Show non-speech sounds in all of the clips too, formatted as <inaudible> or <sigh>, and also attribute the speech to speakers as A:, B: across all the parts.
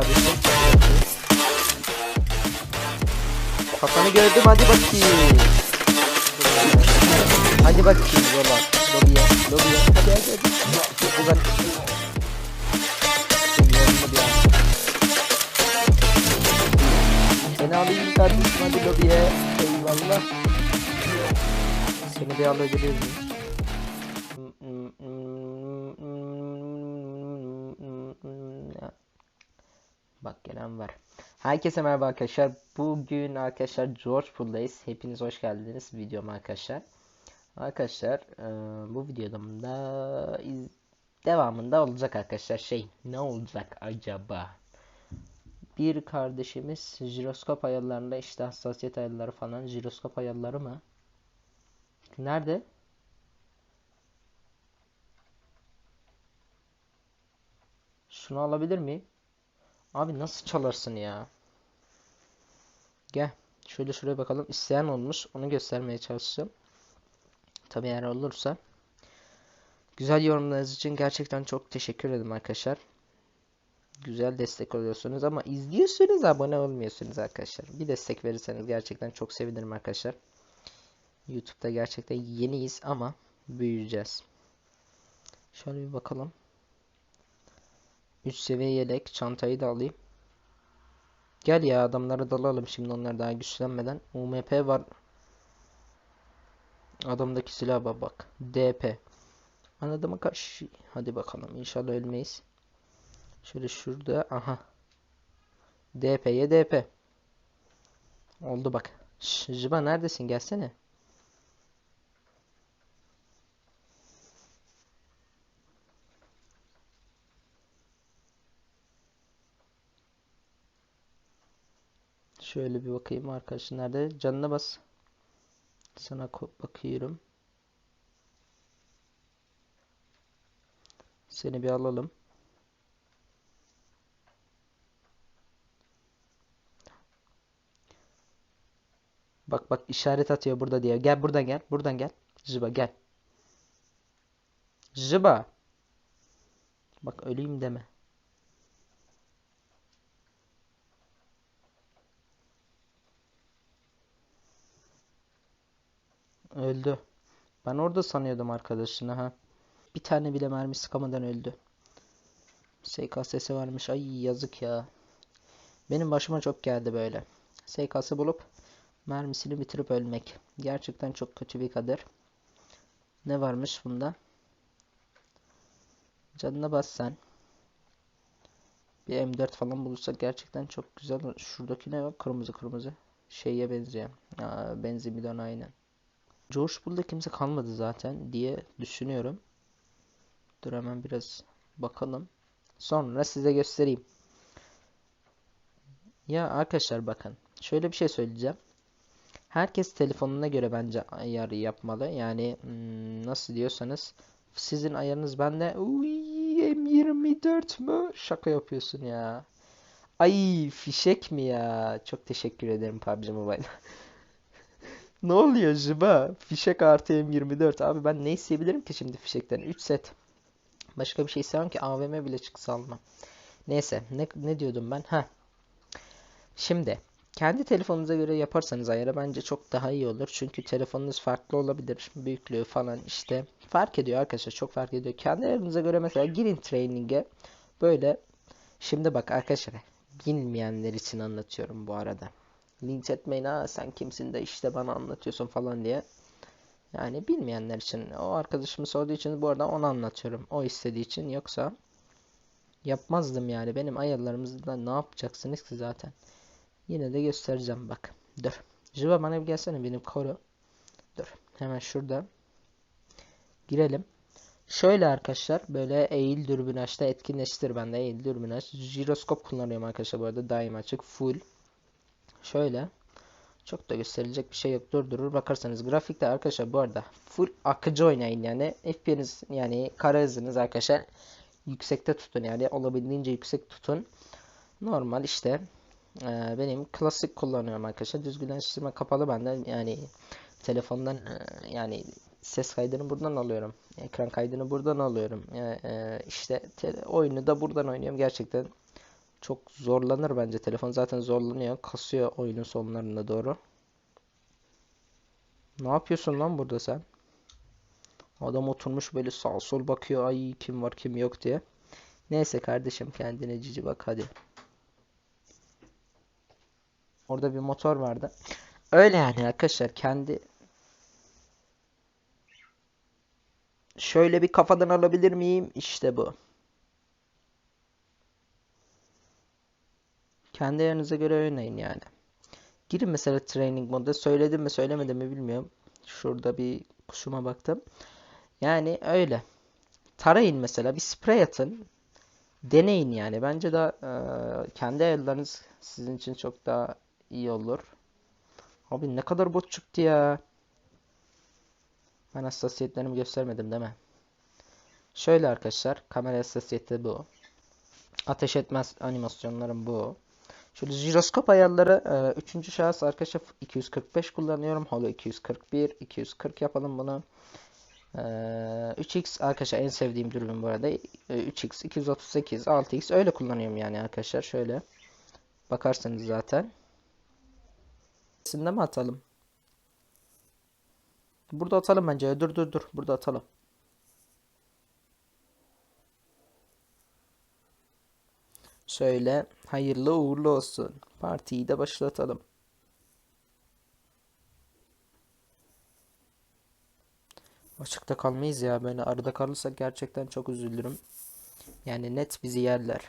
A: kardeşim. Kafanı gördüm hadi bakayım. Hadi bakayım baba. Lobiye, lobiye. Hadi hadi hadi. An. Seni alayım kardeşim hadi lobiye. Eyvallah. Seni bir alabilir miyim? Bak gelen var. Herkese merhaba arkadaşlar. Bugün arkadaşlar George Pool'dayız. Hepiniz hoş geldiniz videoma arkadaşlar. Arkadaşlar e, bu videomda devamında olacak arkadaşlar. Şey ne olacak acaba? Bir kardeşimiz jiroskop ayarlarında işte hassasiyet ayarları falan jiroskop ayarları mı? Nerede? Şunu alabilir miyim? Abi nasıl çalarsın ya? Gel. Şöyle şuraya bakalım. İsteyen olmuş. Onu göstermeye çalışacağım. Tabii eğer olursa. Güzel yorumlarınız için gerçekten çok teşekkür ederim arkadaşlar. Güzel destek oluyorsunuz ama izliyorsunuz abone olmuyorsunuz arkadaşlar. Bir destek verirseniz gerçekten çok sevinirim arkadaşlar. YouTube'da gerçekten yeniyiz ama büyüyeceğiz. Şöyle bir bakalım. 3 seviye yelek. Çantayı da alayım. Gel ya adamlara dalalım şimdi onlar daha güçlenmeden. UMP var. Adamdaki silah bak bak. DP. Anadım'a karşı. Hadi bakalım inşallah ölmeyiz. Şöyle şurada. Aha. DP'ye DP. Oldu bak. Şş, Jiba neredesin? Gelsene. Şöyle bir bakayım arkadaşlar nerede? Canına bas. Sana bakıyorum. Seni bir alalım. Bak bak işaret atıyor burada diyor. Gel buradan gel. Buradan gel. Jiba gel. Jiba. Bak öleyim deme. Öldü. Ben orada sanıyordum arkadaşını ha. Bir tane bile mermi sıkamadan öldü. SKS'si varmış. Ay yazık ya. Benim başıma çok geldi böyle. SKS bulup mermisini bitirip ölmek. Gerçekten çok kötü bir kader. Ne varmış bunda? Canına bas sen. Bir M4 falan bulursak gerçekten çok güzel. Şuradaki ne var? Kırmızı kırmızı. Şeye benziyor. Aa, benzin bidonu aynen. George Bull'da kimse kalmadı zaten diye düşünüyorum. Dur hemen biraz bakalım. Sonra size göstereyim. Ya arkadaşlar bakın. Şöyle bir şey söyleyeceğim. Herkes telefonuna göre bence ayarı yapmalı. Yani hmm, nasıl diyorsanız sizin ayarınız bende Uy, M24 mü? Şaka yapıyorsun ya. Ay fişek mi ya? Çok teşekkür ederim PUBG Mobile. <laughs> Ne oluyor Jiba? Fişek artı M24. Abi ben ne isteyebilirim ki şimdi fişekten? 3 set. Başka bir şey istemem ki AVM bile çıksa almam. Neyse ne, ne diyordum ben? Ha. Şimdi kendi telefonunuza göre yaparsanız ayarı bence çok daha iyi olur. Çünkü telefonunuz farklı olabilir. Büyüklüğü falan işte fark ediyor arkadaşlar çok fark ediyor. Kendi ayarınıza göre mesela girin training'e böyle şimdi bak arkadaşlar bilmeyenler için anlatıyorum bu arada. Linç etmeyin ha sen kimsin de işte bana anlatıyorsun falan diye. Yani bilmeyenler için o arkadaşımı sorduğu için bu arada onu anlatıyorum. O istediği için yoksa yapmazdım yani. Benim ayarlarımızda ne yapacaksınız ki zaten. Yine de göstereceğim bak. Dur. Jiva bana bir gelsene benim koru. Dur. Hemen şurada. Girelim. Şöyle arkadaşlar böyle eğil dürbün açta etkinleştir bende eğil dürbün aç. Jiroskop kullanıyorum arkadaşlar bu arada daima açık full. Şöyle. Çok da gösterilecek bir şey yok. Durdurur bakarsanız. Grafikte arkadaşlar bu arada full akıcı oynayın yani. FPS'iniz yani kara hızınız arkadaşlar yüksekte tutun yani olabildiğince yüksek tutun. Normal işte e, benim klasik kullanıyorum arkadaşlar. Düzgünleştirme kapalı bende yani telefondan e, yani ses kaydını buradan alıyorum. Ekran kaydını buradan alıyorum. E, e, işte te- oyunu da buradan oynuyorum. Gerçekten Çok zorlanır bence. Telefon zaten zorlanıyor. Kasıyor oyunun sonlarına doğru. Ne yapıyorsun lan burada sen? Adam oturmuş böyle sağ sol bakıyor. Ay kim var kim yok diye. Neyse kardeşim kendine cici bak hadi. Orada bir motor vardı. Öyle yani arkadaşlar kendi Şöyle bir kafadan alabilir miyim? İşte bu. Kendi yerinize göre oynayın yani. Girin mesela training moda. Söyledim mi söylemedim mi bilmiyorum. Şurada bir kuşuma baktım. Yani öyle. Tarayın mesela bir sprey atın. Deneyin yani. Bence de kendi ayarlarınız sizin için çok daha iyi olur. Abi ne kadar bot çıktı ya. Ben hassasiyetlerimi göstermedim değil mi? Şöyle arkadaşlar. Kamera hassasiyeti bu. Ateş etmez animasyonlarım bu. Şöyle jiroskop ayarları 3. şahıs arkadaşlar 245 kullanıyorum. Holo 241, 240 yapalım bunu. Ee, 3x arkadaşlar en sevdiğim dürbün bu arada. Ee, 3x, 238, 6x öyle kullanıyorum yani arkadaşlar. Şöyle bakarsanız zaten. Sinde mi atalım? Burada atalım bence. Dur dur dur. Burada atalım. Şöyle hayırlı uğurlu olsun. Partiyi de başlatalım. Açıkta kalmayız ya. Böyle arada kalırsak gerçekten çok üzülürüm. Yani net bizi yerler.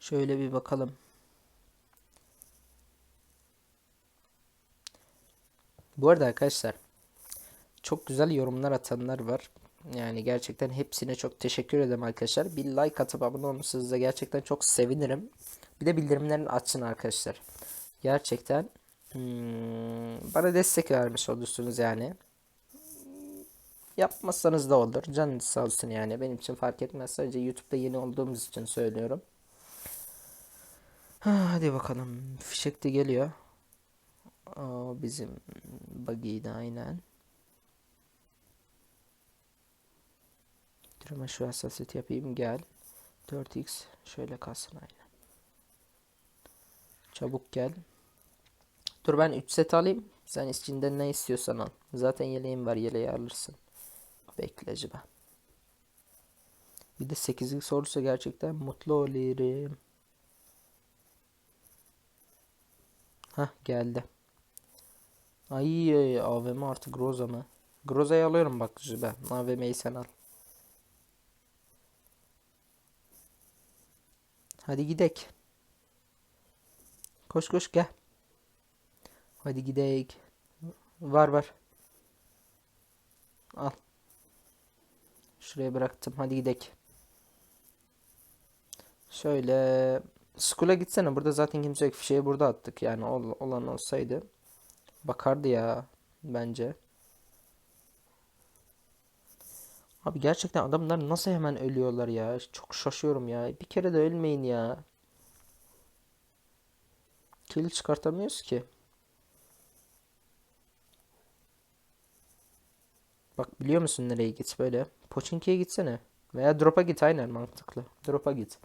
A: Şöyle bir bakalım. Bu arada arkadaşlar çok güzel yorumlar atanlar var. Yani gerçekten hepsine çok teşekkür ederim arkadaşlar. Bir like atıp abone olursanız gerçekten çok sevinirim. Bir de bildirimlerini açın arkadaşlar. Gerçekten hmm, bana destek vermiş olursunuz yani. Yapmazsanız da olur. Canınız sağ olsun yani. Benim için fark etmez. Sadece YouTube'da yeni olduğumuz için söylüyorum. <sighs> Hadi bakalım. Fişek de geliyor. O bizim buggy'di aynen. Dur hemen şu hassasiyet yapayım. Gel. 4x şöyle kalsın aynen. Çabuk gel. Dur ben 3 set alayım. Sen içinden ne istiyorsan al. Zaten yeleğim var. Yeleği alırsın. Bekleci ben. Bir de 8'lik sorursa gerçekten mutlu olurum. Hah geldi. Ay AVM artık Groza mı? Groza'yı alıyorum bak ben. AVM'yi sen al. Hadi gidek. Koş koş gel. Hadi gidek. Var var. Al. Şuraya bıraktım. Hadi gidek. Şöyle School'a gitsene. Burada zaten kimse yok. Fişeği burada attık. Yani ol, olan olsaydı. Bakardı ya. Bence. Abi gerçekten adamlar nasıl hemen ölüyorlar ya. Çok şaşıyorum ya. Bir kere de ölmeyin ya. Kill çıkartamıyoruz ki. Bak biliyor musun nereye git böyle? Pochinki'ye gitsene. Veya drop'a git aynen mantıklı. Drop'a git.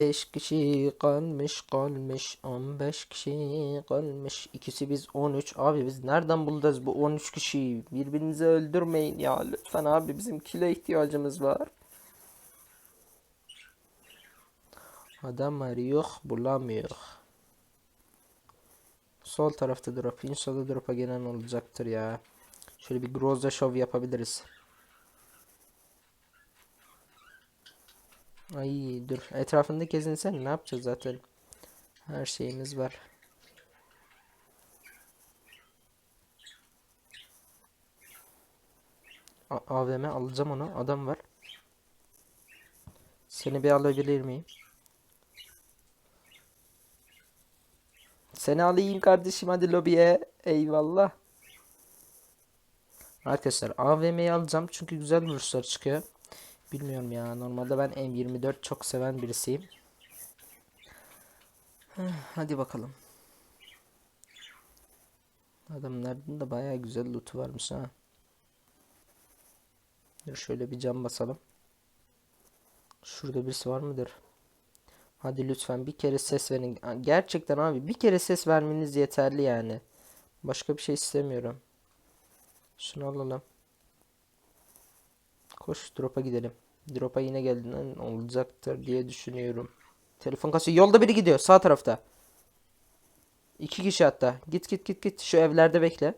A: 5 kişi kalmış kalmış. 15 kişi kalmış. İkisi biz 13 abi biz nereden bulacağız bu 13 kişiyi? Birbirinizi öldürmeyin ya. Lütfen abi bizim kile ihtiyacımız var. Adam arıyor bulamıyor. Sol tarafta drop inşallah drop'a gelen olacaktır ya. Şöyle bir Groza Show yapabiliriz Ay dur. Etrafında gezinsen ne yapacağız zaten? Her şeyimiz var. A AVM alacağım onu. Adam var. Seni bir alabilir miyim? Seni alayım kardeşim hadi lobiye. Eyvallah. Arkadaşlar AVM'yi alacağım çünkü güzel vuruşlar çıkıyor. Bilmiyorum ya. Normalde ben M24 çok seven birisiyim. Hadi bakalım. Adamların da bayağı güzel loot'u varmış ha. Dur şöyle bir cam basalım. Şurada birisi var mıdır? Hadi lütfen bir kere ses verin. Gerçekten abi bir kere ses vermeniz yeterli yani. Başka bir şey istemiyorum. Şunu alalım. Koş drop'a gidelim. Drop'a yine geldiğinden olacaktır diye düşünüyorum. Telefon kasıyor. Yolda biri gidiyor sağ tarafta. İki kişi hatta. Git git git git. Şu evlerde bekle.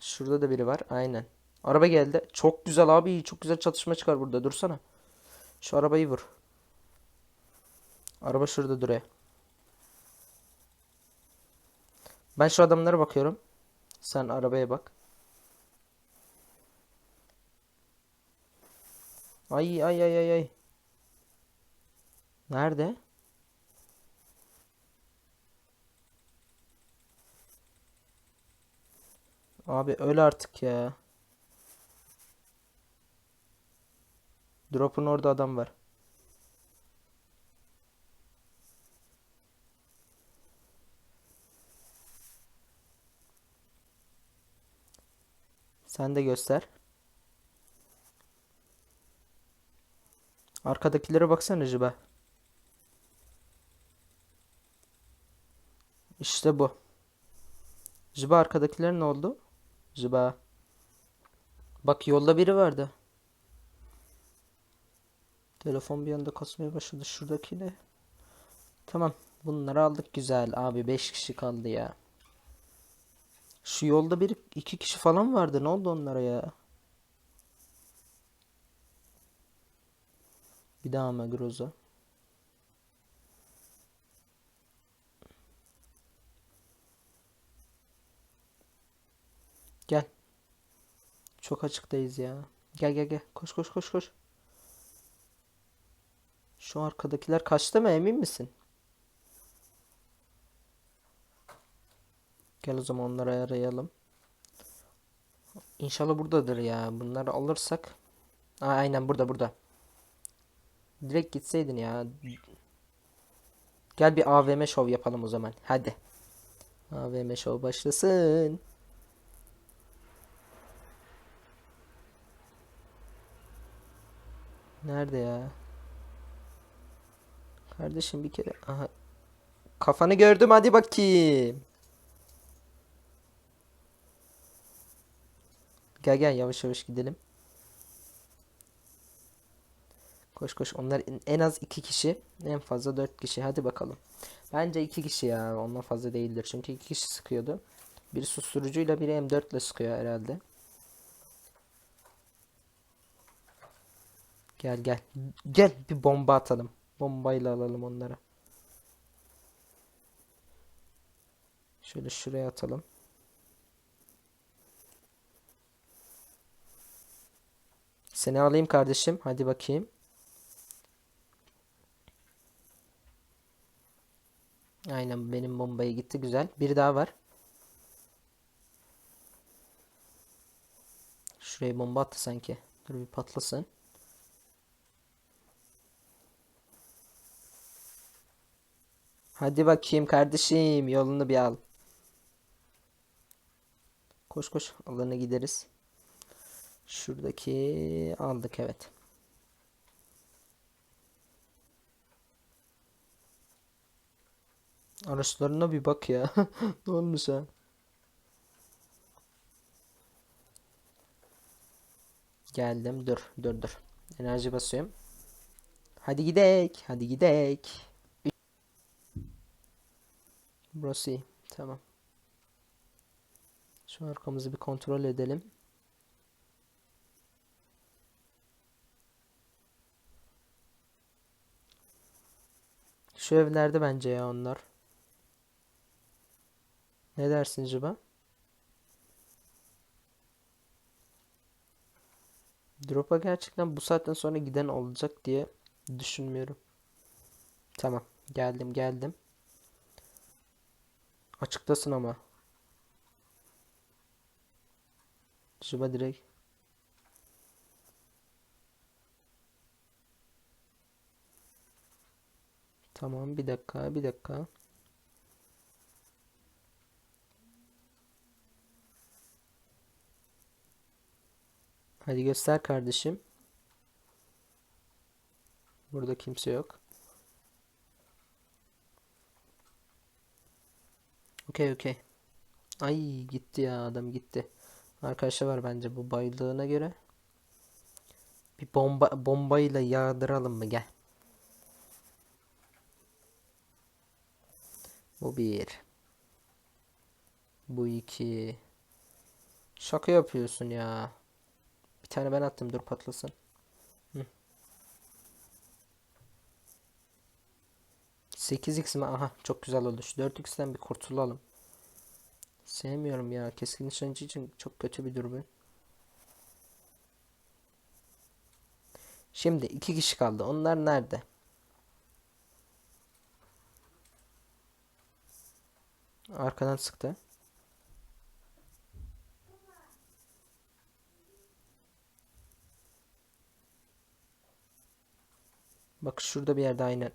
A: Şurada da biri var. Aynen. Araba geldi. Çok güzel abi. Çok güzel çatışma çıkar burada. Dursana. Şu arabayı vur. Araba şurada duruyor. Ben şu adamlara bakıyorum. Sen arabaya bak. Ay ay ay ay ay. Nerede? Abi öl artık ya. Drop'un orada adam var. Sen de göster. Arkadakilere baksana Jiba. İşte bu. Jiba arkadakiler ne oldu? Jiba. Bak yolda biri vardı. Telefon bir anda kasmaya başladı. Şuradaki ne? Tamam. Bunları aldık güzel. Abi 5 kişi kaldı ya. Şu yolda bir iki kişi falan vardı. Ne oldu onlara ya? Bir daha mı Groza? Gel. Çok açıktayız ya. Gel gel gel. Koş koş koş koş. Şu arkadakiler kaçtı mı emin misin? Gel o zaman onları arayalım. İnşallah buradadır ya. Bunları alırsak. Aa, aynen burada burada. Direkt gitseydin ya. Gel bir AVM şov yapalım o zaman. Hadi. AVM şov başlasın. Nerede ya? Kardeşim bir kere. Aha. Kafanı gördüm hadi bakayım. Gel gel yavaş yavaş gidelim. Koş koş. Onlar en- az iki kişi. En fazla dört kişi. Hadi bakalım. Bence iki kişi ya. Ondan fazla değildir. Çünkü iki kişi sıkıyordu. Biri susturucuyla biri M4 ile sıkıyor herhalde. Gel gel. Gel bir bomba atalım. Bombayla alalım onları. Şöyle şuraya atalım. Seni alayım kardeşim. Hadi bakayım. Aynen benim bombaya gitti güzel. Bir daha var. Şuraya bomba attı sanki. Dur bir patlasın. Hadi bakayım kardeşim yolunu bir al. Koş koş alana gideriz. Şuradaki aldık evet. Araçlarına bir bak ya. <laughs> Ne olmuş ha? Geldim. Dur, dur, dur. Enerji basıyorum. Hadi gidek. Hadi gidek. Burası iyi. Tamam. Şu arkamızı bir kontrol edelim. Şu evlerde bence ya onlar. Ne dersin acaba? Drop'a gerçekten bu saatten sonra giden olacak diye düşünmüyorum. Tamam. Geldim geldim. Açıktasın ama. Acaba direkt. Tamam bir dakika bir dakika. Hadi göster kardeşim. Burada kimse yok. Okey okey. Ay gitti ya adam gitti. Arkadaşlar var bence bu bayıldığına göre. Bir bomba bombayla yağdıralım mı gel. Bu bir. Bu iki. Şaka yapıyorsun ya. Bir tane ben attım dur patlasın. Hı. 8x mi? Aha çok güzel oldu. Şu 4x'ten bir kurtulalım. Sevmiyorum ya. Keskin nişancı için çok kötü bir durum. Şimdi iki kişi kaldı. Onlar nerede? Arkadan sıktı. Bak şurada bir yerde aynen.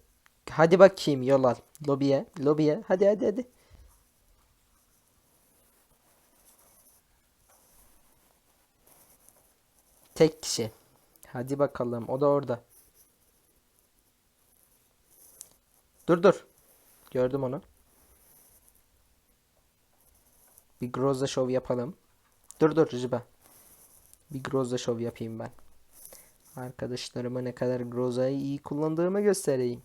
A: Hadi bakayım yol al. Lobiye. Lobiye. Hadi hadi hadi. Tek kişi. Hadi bakalım. O da orada. Dur dur. Gördüm onu. Bir Groza Show yapalım. Dur dur Riba. Bir Groza Show yapayım ben. Arkadaşlarıma ne kadar Groza'yı iyi kullandığımı göstereyim.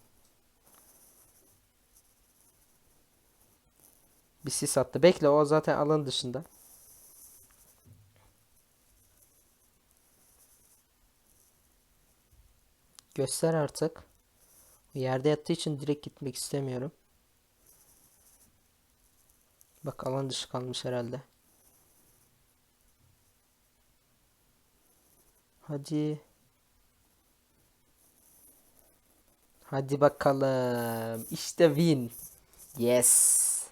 A: Bir sis attı. Bekle o zaten alan dışında. Göster artık. Yerde yattığı için direkt gitmek istemiyorum. Bak alan dışı kalmış herhalde. Hadi. Hadi bakalım. İşte win. Yes.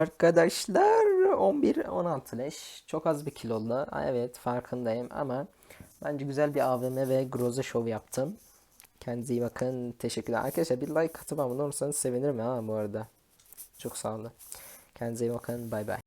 A: Arkadaşlar 11 16 leş. Çok az bir kilolu. Aa, Evet farkındayım ama bence güzel bir AVM ve Groza Show yaptım. Kendinize iyi bakın. Teşekkürler. Arkadaşlar bir like atıp abone olursanız sevinirim ha bu arada. Çok sağ olun. Kendinize iyi bakın. Bay bay.